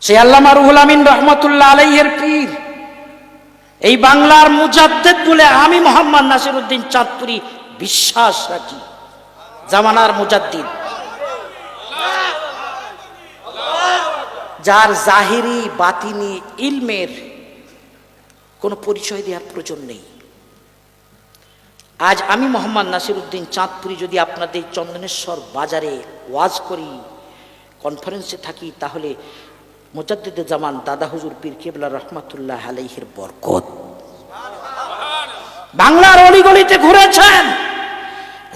সে আল্লামা রুহুল আমিন রহমতুল্লাহ আলাইহের পীর। এই বাংলার মুজাদ্দেদ বলে আমি মোহাম্মদ নাসির উদ্দিন চাঁদপুরি বিশ্বাস রাখি। জামানার মুজাদ্দিদ। যার জাহিরি, বাতিনি, ইলমের কোনো পরিচয় দেওয়ার প্রয়োজন নেই। আজ আমি মোহাম্মদ নাসির উদ্দিন চাঁদপুরি যদি আপনাদের চন্দনেশ্বর বাজারে ওয়াজ করি কনফারেন্সে থাকি, তাহলে মোজাদ্দিদে জামান দাদা হুজুর পীর কেবলা রহমাতুল্লাহ আলাইহির বরকত। বাংলার অলিগলিতে ঘুরেছেন।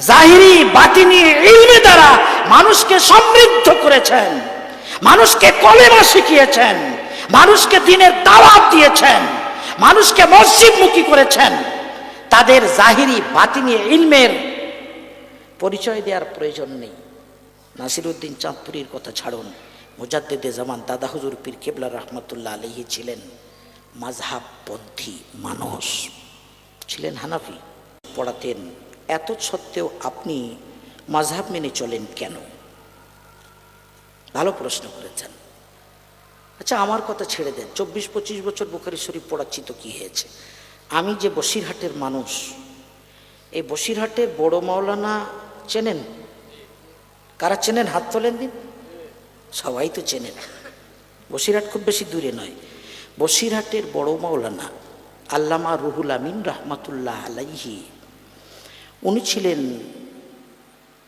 জাহিরি, বাতিনি, ইলমে দ্বারা মানুষকে সমৃদ্ধ করেছেন। মানুষকে কলেমা শিখিয়েছেন। মানুষকে দিনের দাওয়াত দিয়েছেন। মানুষকে মসজিদমুখী করেছেন। তাদের জাহিরি, বাতিনি, ইলমের পরিচয় দেওয়ার প্রয়োজন নেই। নাসির উদ্দিন চাঁদপুরীর কথা ছাড়ুন। মুজাদ্দেদে জামান দাদা হুজুর পীর কেবলা রহমতুল্লাহ আলহি ছিলেন মাঝহাবপন্থী মানুষ। ছিলেন হানাফি। পড়াতেন, এত সত্ত্বেও আপনি মাঝহাব মেনে চলেন কেন? ভালো প্রশ্ন করেছেন। আচ্ছা আমার কথা ছেড়ে দেন। চব্বিশ পঁচিশ বছর বুখারি শরীফ পড়াচ্ছি তো কী হয়েছে? আমি যে বসিরহাটের মানুষ, এই বসিরহাটের বড় মাওলানা চেনেন? কারা চেনেন? হাত তোলেন দিন সবাই তো চেনেন বসিরহাট খুব বেশি দূরে নয়। বসিরহাটের বড় মাওলানা আল্লামা রুহুল আমিন রহমাতুল্লাহ আলাইহি। উনি ছিলেন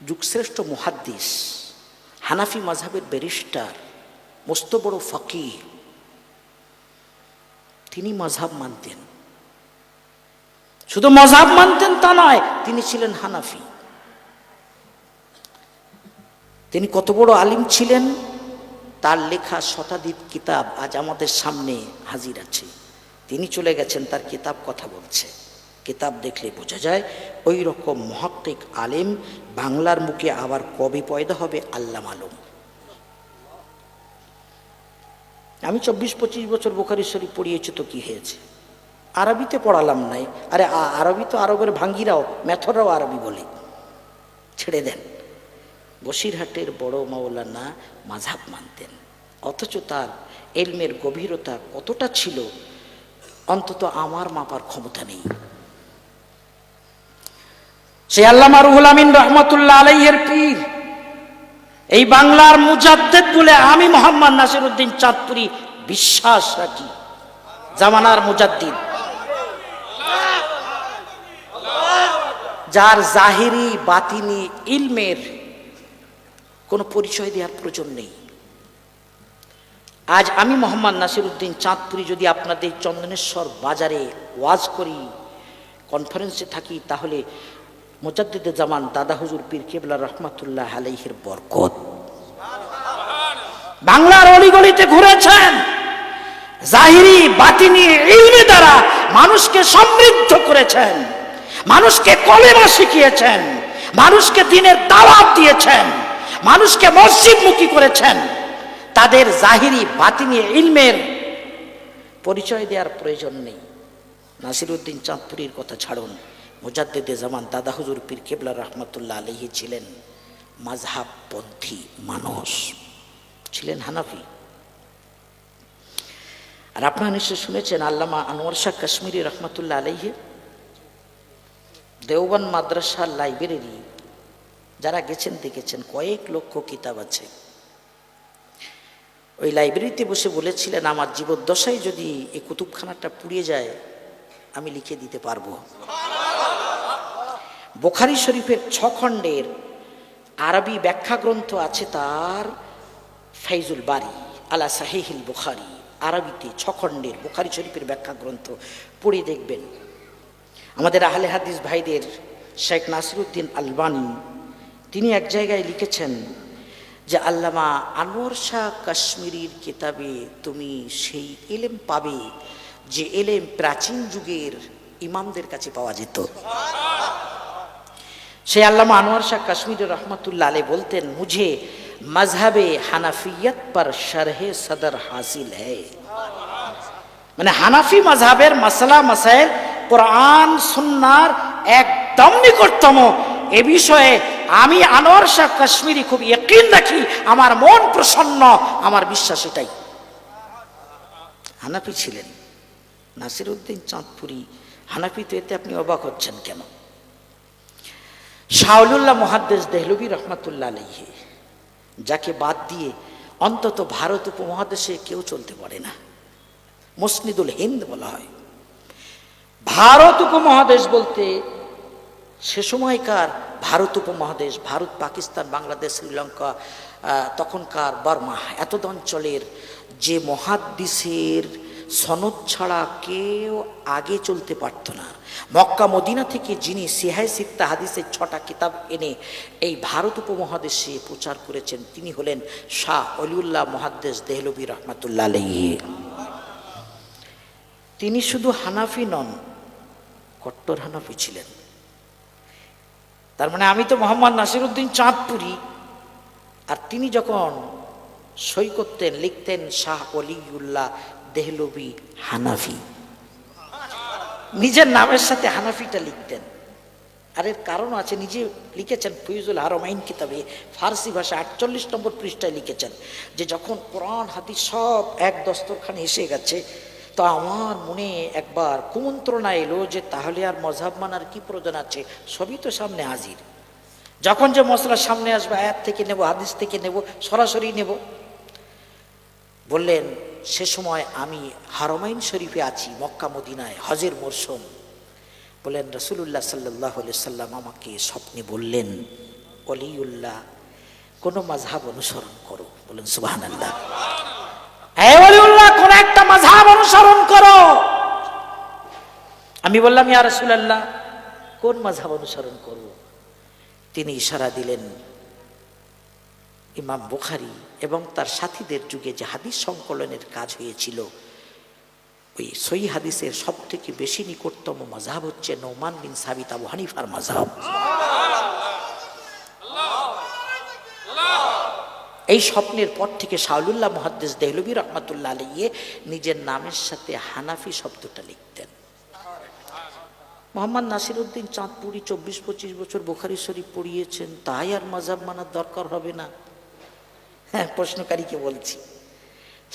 যুগশ্রেষ্ঠ মুহাদ্দিস, হানাফি মাঝহাবের ব্যারিস্টার, মস্ত বড় ফকি তিনি মাঝহাব মানতেন। শুধু মজাব মানতেন তা নয়, তিনি ছিলেন হানাফি। তিনি কত বড় আলিম ছিলেন তার লেখা শতাধিক কিতাব আজ আমাদের সামনে হাজির আছে। তিনি চলে গেছেন, তার কিতাব কথা বলছে। কিতাব দেখলে বোঝা যায়, ওই রকম মহাক্কিক আলেম বাংলার মুখে আবার কবে পয়দা হবে? আল্লাহ আলম আমি চব্বিশ পঁচিশ বছর বোখারি শরীফ পড়িয়েছি, তো কি হয়েছে? আরবিতে পড়ালাম নাই। আরে আরবি তো আরবের ভাঙ্গিরাও, মেথররাও আরবি বলে। ছেড়ে দেন। বসিরহাটের বড় মাওলানা মাঝাব মানতেন। অথচ তার এলমের গভীরতা কতটা ছিল, অন্তত আমার মাপার ক্ষমতা নেই। সে আল্লামা রুহুল আমিন রহমতুল্লাহ আলাইহের পীর। এই বাংলার মুজাদ্দেদ বলে আমি মোহাম্মদ নাসির উদ্দিন চাঁদপুরি বিশ্বাস রাখি। জামানার মুজাদ্দিদ। যার জাহিরি, বাতিনি, ইলমের কোনো পরিচয় দেওয়ার প্রয়োজন নেই। আজ আমি মোহাম্মদ নাসির উদ্দিন চাঁদপুরি যদি আপনাদের চন্দনেশ্বর বাজারে ওয়াজ করি কনফারেন্সে থাকি, তাহলে মোজাদ্দিদে জামান দাদা হুজুর পীর কেবলা রহমাতুল্লাহ আলাইহির বরকত। বাংলার অলিগলিতে ঘুরেছেন, জাহিরি, বাতিনি, ইলমে দ্বারা মানুষকে সমৃদ্ধ করেছেন, মানুষকে কলেমা শিখিয়েছেন, মানুষকে দিনের দাওয়াত দিয়েছেন। মানুষকে মসজিদমুখী করেছেন। তাদের জাহিরি, বাতিনি, ইলমের পরিচয় দেওয়ার প্রয়োজন নেই। নাসির উদ্দিন চাঁদপুরীর কথা ছাড়ুন। মুজাদ্দেদে জামান দাদা হুজুর পীর কেবলা রহমতুল্লাহ আলহি ছিলেন মাঝহাবপন্থী মানুষ। ছিলেন হানাফি। আর আপনারা নিশ্চয় শুনেছেন, আল্লামা আনোয়ার শাহ কাশ্মীরি রহমতুল্লাহ আলহি দেওবান মাদ্রাসার লাইব্রেরি যারা গেছেন, দেখেছেন, কয়েক লক্ষ কিতাব আছে। ওই লাইব্রেরিতে বসে বলেছিলেন, আমার জীবদ্দশায় যদি এই কুতুবখানাটা পুড়িয়ে যায়, আমি লিখে দিতে পারব। বোখারি শরীফের ছ খণ্ডের আরবি ব্যাখ্যা গ্রন্থ আছে তার ফাইজুল বারি আলা সাহেহিল বুখারি। আরবিতে ছ খণ্ডের বুখারি শরীফের ব্যাখ্যা গ্রন্থ পড়ে দেখবেন। আমাদের আহলে হাদিস ভাইদের শেখ নাসিরুদ্দিন আলবানি তিনি এক জায়গায় লিখেছেন যে, আল্লামা আনোয়ার শাহ কাশ্মীরির কিতাবে তুমি সেই এলেম পাবে যে এলেম প্রাচীন যুগের ইমামদের কাছে পাওয়া যেত। সেই আল্লামা আনোয়ার শাহ কাশ্মীর রহমতুল্লাহ আলে বলতেন, মুঝে মজহবে হানাফিয়ত পর শরহে সদর হাসিল है মানে হানাফি মজহাবের মাসালা মাসাইল কোরআন, সুন্নার একদম নিকটতম। এ বিষয়ে আমি আনোয়ার শাহ কাশ্মীরি খুব ইয়কিন রাখি, আমার মন প্রসন্ন, আমার বিশ্বাস এটাই। হানাফি ছিলেন। নাসির উদ্দিন চাঁদপুরি, হানাফি তো এতে আপনি অবাক হচ্ছেন কেন? শাহুল্লাহ মহাদ্দেশ দেহলবী রহমাতুল্লাহ আলহি যাকে বাদ দিয়ে অন্তত ভারত উপমহাদেশে কেউ চলতে পারে না। মুসনিদুল হিন্দ বলা হয়। ভারত উপমহাদেশ বলতে সে সময়কার ভারত উপমহাদেশ, ভারত, পাকিস্তান, বাংলাদেশ, শ্রীলঙ্কা তখনকার বর্মা এতদ অঞ্চলের যে মহাদ্দিসের সনদ ছাড়া কেউ আগে চলতে পারতো না। মক্কা, মদিনা থেকে যিনি সিহাই সিত্তা হাদিসের ছটা কিতাব এনে এই ভারত উপমহাদেশে প্রচার করেছেন, তিনি হলেন শাহ অলিউল্লাহ মহাদ্দেশ দেহলবী রহমাতুল্লাহ আলাইহি। তিনি শুধু হানাফি নন, কট্টর হানাফি ছিলেন। তার মানে আমি তো মোহাম্মদ নাসিরুদ্দিন চাঁদপুরি। আর তিনি যখন সই করতেন, লিখতেন শাহ অলিউল্লাহ দেহলবি হানাফি। নিজের নামের সাথে হানাফিটা লিখতেন। আর এর কারণ আছে, নিজে লিখেছেন ফিউজুল হারমাইন কিতাবে, ফার্সি ভাষা আটচল্লিশ নম্বর পৃষ্ঠায় লিখেছেন যে যখন কোরআন হাতি সব এক দস্তরখানে এসে গেছে তো আমার মনে একবার কুমন্ত্রণা এলো যে তাহলে আর মজাব মানার কি প্রয়োজন আছে? সবই তো সামনে হাজির। যখন যে মশলা সামনে আসবে, আয়াত থেকে নেব, হাদিস থেকে নেব, সরাসরি নেব। বললেন, সে সময় আমি হারমাইন শরীফে আছি, মক্কা, মদিনায়, হজের মরশুম বললেন রসুল্লাহ সাল্লাহ সাল্লাম আমাকে স্বপ্নে বললেন অলিউল্লাহ কোনো মাঝহাব অনুসরণ করো। বলেন আল্লাহ কোন একটা মাঝহাব আমি বললাম, ইয়া রসুলাল্লাহ, কোন মাঝহাব অনুসরণ করব? তিনি ইশারা দিলেন, ইমাম বুখারি এবং তার সাথীদের যুগে যে হাদিস সংকলনের কাজ হয়েছিল, ওই সই হাদিসের সব থেকে বেশি নিকটতম মজাব হচ্ছে নৌমান বিন সাবিত আবু হানিফার মজাব এই স্বপ্নের পর থেকে শাহুল্লাহ মহাদ্দেশ দেহলবী রহমাতুল্লাহ আলিয়ে নিজের নামের সাথে হানাফি শব্দটা লিখতেন। মোহাম্মদ নাসির উদ্দিন চাঁদপুরি চব্বিশ, পঁচিশ বছর বোখারি শরীফ পড়িয়েছেন। তাই আর মজাব মানার দরকার হবে না। হ্যাঁ প্রশ্নকারীকে বলছি।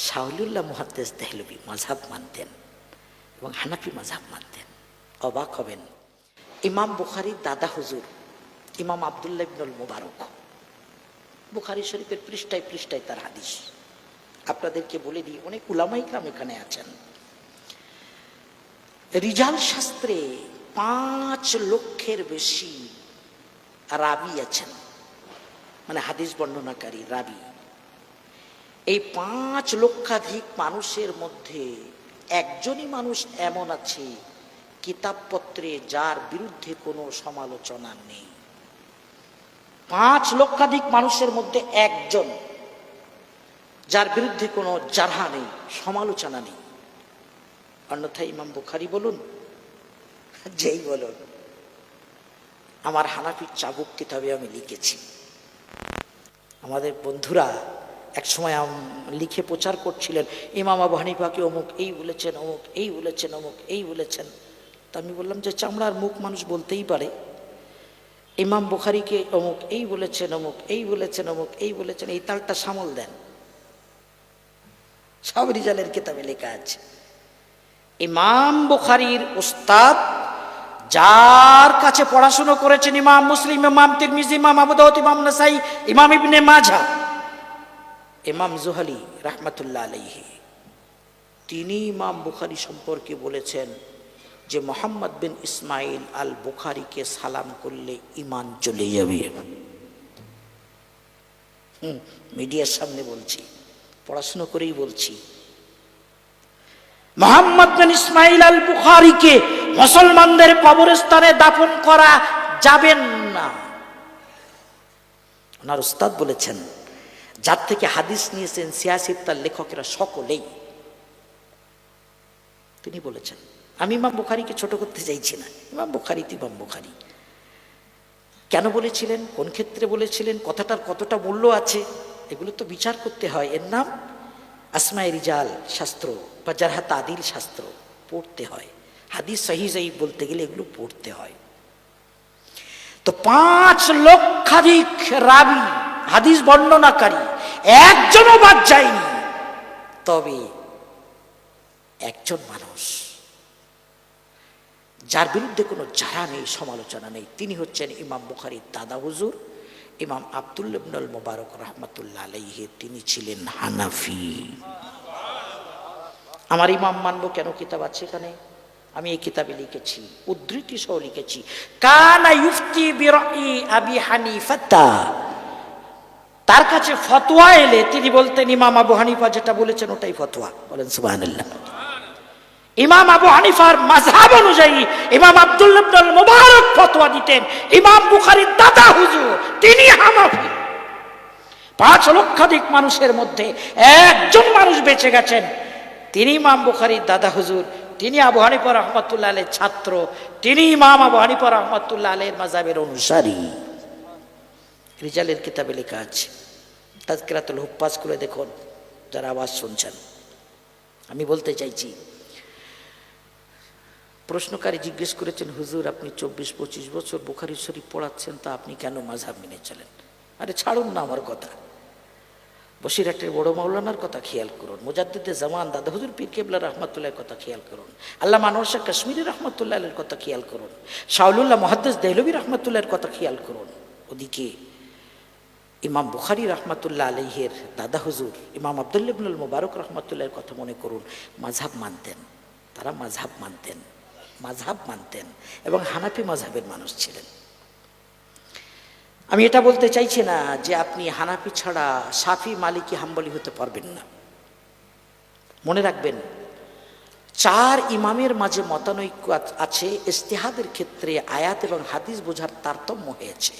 শাহুল্লাহ মুহাদ্দেস দেহলবি মাঝাব মানতেন এবং হানাফি মাঝাব মানতেন। অবাক হবেন। ইমাম বুখারির দাদা হুজুর, ইমাম আবদুল্লাহ ইবনুল মুবারক। বুখারি শরীফের পৃষ্ঠায় পৃষ্ঠায় তার হাদিস। আপনাদেরকে বলে দিই, অনেক উলামাইকরাম এখানে আছেন। রিজাল শাস্ত্রে পাঁচ লক্ষের বেশি রাবি আছেন। মানে হাদিস বর্ণনাকারী রাবি। এই পাঁচ লক্ষাধিক মানুষের মধ্যে একজনই মানুষ এমন আছে, কিতাবপত্রে যার বিরুদ্ধে কোনো সমালোচনা নেই। পাঁচ লক্ষাধিক মানুষের মধ্যে একজন যার বিরুদ্ধে কোনো জারহা নেই, সমালোচনা নেই। অন্যথায় ইমাম বুখারি বলুন যেই বলুন আমার হানাফির চাবুক কিতাবে আমি লিখেছি। আমাদের বন্ধুরা এক সময় লিখে প্রচার করছিলেন, ইমাম আবু অমুক এই বলেছেন, অমুক এই বলেছেন, অমুক এই বলেছেন। তা আমি বললাম যে চামড়ার মুখ মানুষ বলতেই পারে। ইমাম বুখারিকে অমুক এই বলেছেন, অমুক এই বলেছেন, অমুক এই বলেছেন, এই তালটা সামল দেন। সব রিজালের কিতাবে লেখা আছে। ইমাম বুখারির উস্তাদ যার কাছে পড়াশুনো করেছেন ইমাম মুসলিম, ইমাম তিরমিজি, ইমাম আবু দাউদ, ইমাম নাসাই, ইমাম ইবনে মাঝা ইমাম জুহালি রাহমাতুল্লাহ আলাইহি। তিনি ইমাম বুখারি সম্পর্কে বলেছেন যে মোহাম্মদ বিন ইসমাইল আল বুখারিকে সালাম করলে ইমান চলে যাবে। হুম, মিডিয়ার সামনে বলছি, পড়াশুনো করেই বলছি। মোহাম্মদ বিন ইসমাইল আল বুখারিকে মুসলমানদের কবরস্থানে দাফন করা যাবেন না। ওনার উস্তাদ বলেছেন, যার থেকে হাদিস নিয়েছেন সিয়াসিদ তার লেখকেরা সকলেই। তিনি বলেছেন, আমি ইমাম বুখারিকে ছোট করতে চাইছি না। ইমাম বুখারি তো ইমাম বুখারি। কেন বলেছিলেন? কোন ক্ষেত্রে বলেছিলেন? কথাটার কতটা মূল্য আছে? এগুলো তো বিচার করতে হয়। এর নাম আসমাই রিজাল শাস্ত্র বা যারা তাদিল শাস্ত্র পড়তে হয়। হাদিস সহি বলতে গেলে এগুলো পড়তে হয়। তো পাঁচ লক্ষাধিক রাবি, হাদিস বর্ণনাকারী, একজনও বাদ যায়নি। তবে একজন মানুষ, যার বিরুদ্ধে কোনো যারা নেই, সমালোচনা নেই, তিনি হচ্ছেন ইমাম বুখারির দাদা হুজুর, ইমাম আবদুল্লাবনুল মোবারক রহমতুল্লাহ আলাইহে, তিনি ছিলেন হানাফি। আমার ইমাম মানবো কেন কিতাব আছে এখানে? আমি এই কিতাবে লিখেছি উদ্ধৃতি সহ লিখেছি। কানা ইউফতি বিরাই আবি হানিফাতা। তার কাছে ফতোয়া এলে তিনি বলতেন, ইমাম আবু হানিফা যেটা বলেছেন ওটাই ফতোয়া। বলেন, সুবহানাল্লাহ। ইমাম আবু হানিফার মাযহাব অনুযায়ী ইমাম ইবনুল মুবারক ফতোয়া দিতেন, ইমাম বুখারীর দাদা হুজুর, তিনি হানাফি। পাঁচ লক্ষাধিক মানুষের মধ্যে একজন মানুষ বেঁচে গেছেন, তিনি ইমাম বুখারীর দাদা হুজুর তিনি আবু হানিফা রহমতুল্লাহ আলের ছাত্র। তিনি ইমাম আবু হানিফা রহমতুল্লাহ আলের মাজাবের অনুসারী। রিজালের কিতাবে লেখা আছে। তাজকিরাতুল হুপ্পাস করে দেখুন, যারা আওয়াজ শুনছেন। আমি বলতে চাইছি, প্রশ্নকারী জিজ্ঞেস করেছেন, হুজুর, আপনি চব্বিশ পঁচিশ বছর বুখারি শরীফ পড়াচ্ছেন, তা আপনি কেন মাঝাব মেনে চলেন? আরে, ছাড়ুন না আমার কথা। বসিরহাটের বড় মাওলানার কথা খেয়াল করুন। মুজাদ্দিদে জামান দাদা হুজুর পীর কেবলা রহমতুল্লাহের কথা খেয়াল করুন। আল্লাহ মানসা কাশ্মীরি রহমতুল্লাহের কথা খেয়াল করুন। শাহুল্লাহ মহাদ্দেস দেহলবী রহমতুল্লাহের কথা খেয়াল করুন। ওদিকে ইমাম বুখারি রহমতুল্লাহ আলহের দাদা হুজুর ইমাম আবদুল্লিবনুল মুবারক রহমতুল্লাহের কথা মনে করুন। মাঝহাব মানতেন। তারা মাঝহাব মানতেন। মাঝহাব মানতেন এবং হানাফি মাঝহাবের মানুষ ছিলেন। আমি এটা বলতে চাইছি না যে আপনি হানাফি ছাড়া সাফি মালিকি হাম্বলি হতে পারবেন না। মনে রাখবেন, চার ইমামের মাঝে মতানৈক্য আছে, ইস্তেহাদের ক্ষেত্রে আয়াত এবং হাদিস বোঝার তারতম্য হয়েছে।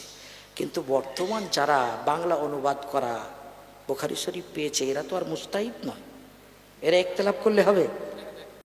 কিন্তু বর্তমান যারা বাংলা অনুবাদ করা বোখারি শরীফ পেয়েছে, এরা তো আর মুস্তাহিদ নয়। এরা একতলাপ করলে হবে।